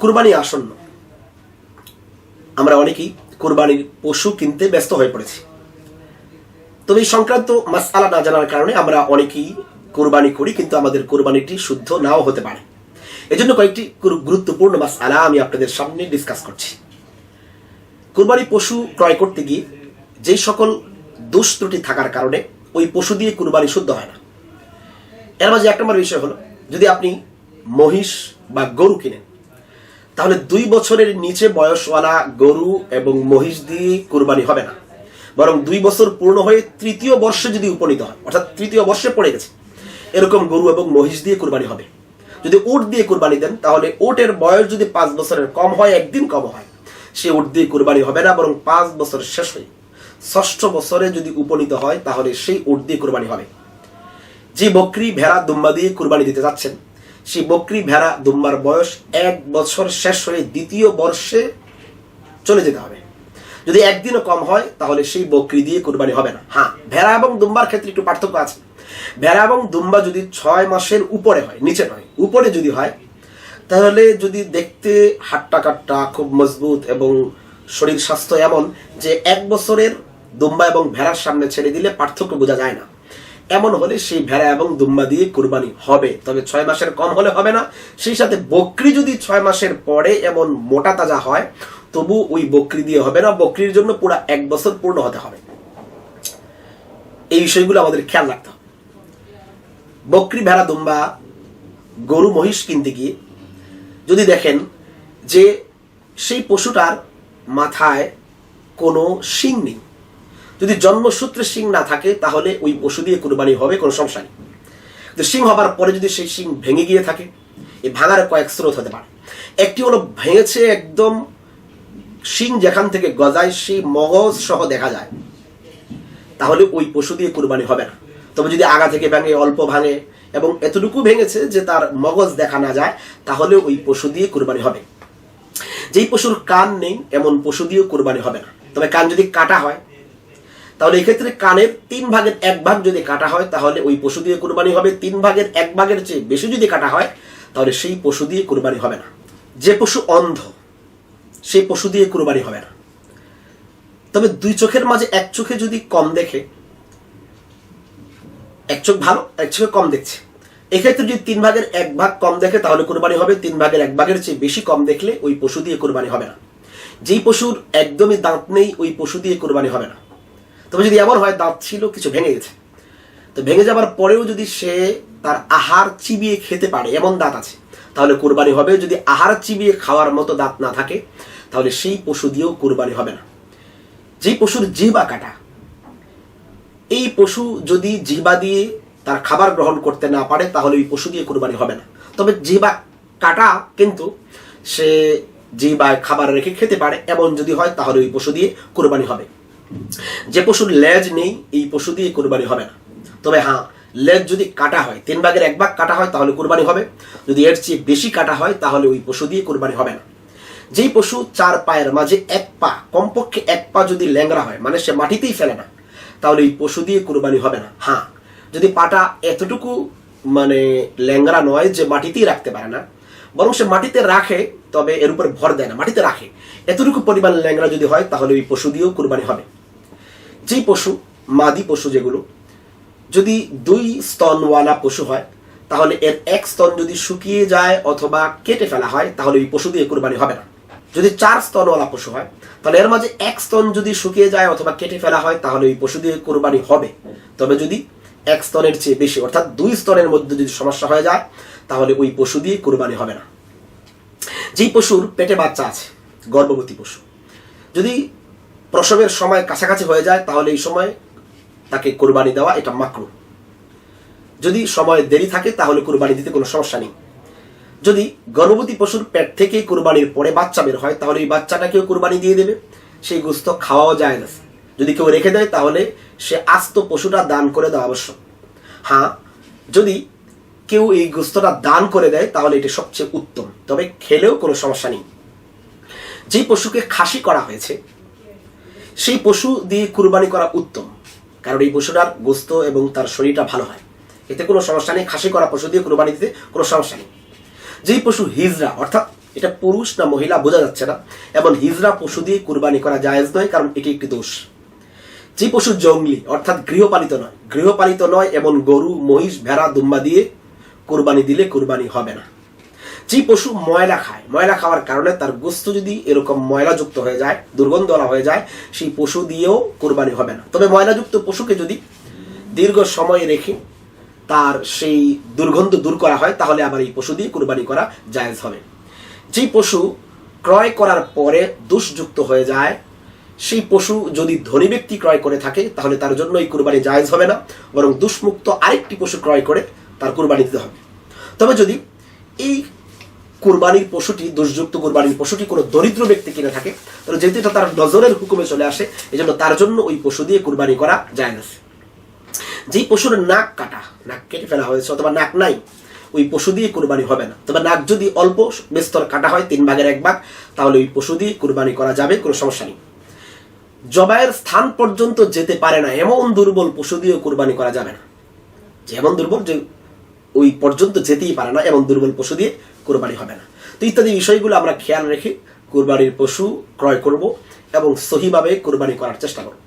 কুরবানি আসন্ন। আমরা অনেকেই কুরবানির পশু কিনতে ব্যস্ত হয়ে পড়েছি। তবে এই সংক্রান্ত মাসআলা না জানার কারণে আমরা অনেকেই কোরবানি করি, কিন্তু আমাদের কোরবানিটি শুদ্ধ নাও হতে পারে। এজন্য কয়েকটি গুরু- গুরুত্বপূর্ণ মাসআলা আমি আপনাদের সামনে ডিসকাস করছি। কোরবানি পশু ক্রয় করতে গিয়ে যে সকল দোষ ত্রুটি থাকার কারণে ওই পশু দিয়ে কুরবানি শুদ্ধ হয় না। এর মাঝে এক নম্বর বিষয় হলো, যদি আপনি মহিষ বা গরু কিনেন তাহলে দুই বছরের নিচে বয়সওয়ালা গরু এবং মহিষ দিয়ে কুরবানি হবে না। বরং দুই বছর পূর্ণ হয়ে তৃতীয় বর্ষে যদি উপনীত হয়, অর্থাৎ তৃতীয় বর্ষে পড়ে গেছে, এরকম গরু এবং মহিষ দিয়ে কুরবানি হবে। যদি উট দিয়ে কুরবানি দেন, তাহলে উটের বয়স যদি পাঁচ বছরের কম হয়, একদিন কম হয়, সে উট দিয়ে কুরবানি হবে না, বরং পাঁচ বছর শেষ হয়ে ষষ্ঠ বছরে যদি উপনীত হয়, তাহলে সেই উট দিয়ে কুরবানি হবে। যে বকরি, ভেড়া, দুম্বা দিয়ে কুরবানি দিতে যাচ্ছেন সেই বকরি ভেড়া দুম্বার বয়স এক বছর শেষ হয়ে দ্বিতীয় বর্ষে চলে যেতে হবে। যদি একদিনও কম হয়, তাহলে সেই বকরি দিয়ে কুরবানি হবে না। হ্যাঁ ভেড়া এবং দুম্বার ক্ষেত্রে একটু পার্থক্য আছে। ভেড়া এবং দুম্বা যদি ছয় মাসের উপরে হয়, নিচে নয়, উপরে যদি হয়, তাহলে যদি দেখতে হাট্টা কাট্টা খুব মজবুত এবং শরীর স্বাস্থ্য এমন যে এক বছরের দুম্বা এবং ভেড়ার সামনে ছেড়ে দিলে পার্থক্য বোঝা যায় না। এমন হলে সেই ভেড়া এবং দুম্বা দিয়ে কুরবানি হবে। তবে ছয় মাসের কম হলে হবে না। সেই সাথে বকরি যদি ছয় মাসের পরে এমন মোটা তাজা হয়, তবু ওই বকরি দিয়ে হবে না। বকরির জন্য পুরো এক বছর পূর্ণ হতে হবে। এই বিষয়গুলো আমাদের খেয়াল রাখতে হবে। বকরি, ভেড়া, দুম্বা, গরু, মহিষ কিনতে গিয়ে যদি দেখেন যে সেই পশুটার মাথায় কোনো শিং নেই যদি জন্মসূত্রে শিং না থাকে, তাহলে ওই পশু দিয়ে কুরবানি হবে, কোনো সমস্যা নেই। তো শিং হবার পরে যদি সেই শিং ভেঙে গিয়ে থাকে এই ভাঙার কয়েক স্রোত হতে পারে। একটি হলো ভেঙেছে একদম শিং যেখান থেকে গজায়, সেই মগজ সহ দেখা যায়। তাহলে ওই পশু দিয়ে কুরবানি হবে না। তবে যদি আগা থেকে ভাঙে, অল্প ভাঙে, এবং এতটুকু ভেঙেছে যে তার মগজ দেখা না যায়, তাহলে ওই পশু দিয়ে কুরবানি হবে। যেই পশুর কান নেই, এমন পশু দিয়েও কুরবানি হবে না। তবে কান যদি কাটা হয় তাহলে এক্ষেত্রে কানের তিন ভাগের এক ভাগ যদি কাটা হয়, তাহলে ওই পশু দিয়ে কুরবানি হবে। তিন ভাগের এক ভাগের চেয়ে বেশি যদি কাটা হয়, তাহলে সেই পশু দিয়ে কুরবানি হবে না। যে পশু অন্ধ সেই পশু দিয়ে কুরবানি হবে না। তবে দুই চোখের মাঝে এক চোখে যদি কম দেখে, এক চোখ ভালো, এক চোখে কম দেখছে। এক্ষেত্রে যদি তিন ভাগের এক ভাগ কম দেখে, তাহলে কোরবানি হবে। তিন ভাগের এক ভাগের চেয়ে বেশি কম দেখলে ওই পশু দিয়ে কোরবানি হবে না। যেই পশুর একদমই দাঁত নেই, ওই পশু দিয়ে কোরবানি হবে না। তবে যদি এমন হয়, দাঁত ছিল, কিছু ভেঙে গেছে। তো ভেঙে যাবার পরেও যদি সে তার আহার চিবিয়ে খেতে পারে, এমন দাঁত আছে, তাহলে কোরবানি হবে। যদি আহার চিবিয়ে খাওয়ার মতো দাঁত না থাকে, তাহলে সেই পশু দিয়েও কোরবানি হবে না। যেই পশুর জিহ্বা কাটা, এই পশু যদি জিহ্বা দিয়ে তার খাবার গ্রহণ করতে না পারে, তাহলে ওই পশু দিয়ে কোরবানি হবে না। তবে জিহ্বা কাটা কিন্তু সে জিহ্বায় খাবার রেখে খেতে পারে, এমন যদি হয়, তাহলে ওই পশু দিয়ে কোরবানি হবে। যে পশুর লেজ নেই, এই পশু দিয়ে কোরবানি হবে না। তবে হ্যাঁ লেজ যদি কাটা হয়, তিন ভাগের এক ভাগ কাটা হয়, তাহলে কোরবানি হবে। যদি এর চেয়ে বেশি কাটা হয়, তাহলে ওই পশু দিয়ে কোরবানি হবে না। যেই পশু চার পায়ের মাঝে এক পা, কমপক্ষে এক পা যদি ল্যাংরা হয় মানে সে মাটিতেই ফেলে না, তাহলে এই পশু দিয়ে কোরবানি হবে না। হ্যাঁ যদি পাটা এতটুকু মানে ল্যাংরা নয় যে মাটিতেই রাখতে পারে না, বরং সে মাটিতে রাখে, তবে এর উপর ভর দেয় না, মাটিতে রাখে। এতটুকু পরিমাণ ল্যাংরা যদি হয়, তাহলে ওই পশু দিয়েও কোরবানি হবে। যেই পশু মাদি পশু যেগুলো, যদি দুই স্তনওয়ালা পশু হয়, তাহলে এর এক স্তন যদি শুকিয়ে যায় অথবা কেটে ফেলা হয়, তাহলে ওই পশু দিয়ে কোরবানি হবে না। যদি চার স্তনওয়ালা পশু হয়, তাহলে এর মাঝে এক স্তন যদি শুকিয়ে যায় অথবা কেটে ফেলা হয়, তাহলে ওই পশু দিয়ে কোরবানি হবে। তবে যদি এক স্তনের চেয়ে বেশি, অর্থাৎ দুই স্তনের মধ্যে যদি সমস্যা হয়ে যায়, তাহলে ওই পশু দিয়ে কোরবানি হবে না। যেই পশুর পেটে বাচ্চা আছে, গর্ভবতী পশু, যদি প্রসবের সময় কাছাকাছি হয়ে যায়, তাহলে এই সময় তাকে কোরবানি দেওয়া এটা মাকরু। যদি সময় দেরি থাকে, তাহলে কোরবানি দিতে কোনো সমস্যা নেই। যদি গর্ভবতী পশুর পেট থেকে কোরবানির পরে বাচ্চা বের হয়, তাহলে এই বাচ্চাটাকেও কোরবানি দিয়ে দেবে। সেই গোস্ত খাওয়াও যায় না। যদি কেউ রেখে দেয়, তাহলে সে আস্ত পশুটা দান করে দেওয়া আবশ্যক। হ্যাঁ যদি কেউ এই গোস্তটা দান করে দেয়, তাহলে এটি সবচেয়ে উত্তম। তবে খেলেও কোনো সমস্যা নেই। যেই পশুকে খাসি করা হয়েছে সেই পশু দিয়ে কুরবানি করা উত্তম। কারণ এই পশুটার গোস্ত এবং তার শরীরটা ভালো হয়। এতে কোনো সমস্যা নেই, খাসি করা পশু দিয়ে কুরবানি দিতে কোনো সমস্যা নেই। যেই পশু হিজরা, অর্থাৎ এটা পুরুষ না মহিলা বোঝা যাচ্ছে না এবং হিজরা পশু দিয়ে কুরবানি করা জায়েজ নয়, কারণ এটি একটি দোষ। যে পশু জঙ্গলি, অর্থাৎ গৃহপালিত নয়। গৃহপালিত নয় এবং গরু, মহিষ, ভেড়া, দুম্বা দিয়ে কুরবানি দিলে কুরবানি হবে না। যে পশু ময়লা খায়, ময়লা খাওয়ার কারণে তার গোস্ত যদি এরকম ময়লাযুক্ত হয়ে যায়, দুর্গন্ধওয়ালা হয়ে যায়, সেই পশু দিয়েও কোরবানি হবে না। তবে ময়লাযুক্ত পশুকে যদি দীর্ঘ সময় রেখে তার সেই দুর্গন্ধ দূর করা হয়, তাহলে আবার এই পশু দিয়ে কুরবানি করা জায়েজ হবে। যেই পশু ক্রয় করার পরে দুষযুক্ত হয়ে যায়, সেই পশু যদি ধনী ব্যক্তি ক্রয় করে থাকে, তাহলে তার জন্য এই কোরবানি জায়েজ হবে না, বরং দুষ্মুক্ত আরেকটি পশু ক্রয় করে তার কুরবানি দিতে হবে। তবে যদি এই কুরবানির পশুটি, দোষযুক্ত কুরবানির পশুটি কোনো দরিদ্র ব্যক্তি কিনে থাকে, তাহলে যেহেতু এটা তার নজরের হুকুমে চলে আসে, এজন্য তার জন্য ওই পশু দিয়ে কুরবানি করা যায় না। যেই পশুর নাক কাটা, নাক কেটে ফেলা হয়েছে অথবা নাক নাই, ওই পশু দিয়ে কুরবানি হবে না। তবে নাক যদি অল্প বিস্তর কাটা হয়, তিন ভাগের এক ভাগ, তাহলে ওই পশু দিয়ে কুরবানি করা যাবে, কোনো সমস্যা নেই। জবাইয়ের স্থান পর্যন্ত যেতে পারে না, এমন দুর্বল পশু দিয়েও কুরবানি করা যাবে না। যেমন দুর্বল যে ওই পর্যন্ত যেতেই পারে না এবং দুর্বল পশু দিয়ে কোরবানি হবে না। তো ইত্যাদি বিষয়গুলো আমরা খেয়াল রেখে কোরবানির পশু ক্রয় করব এবং সহিভাবে কোরবানি করার চেষ্টা করব।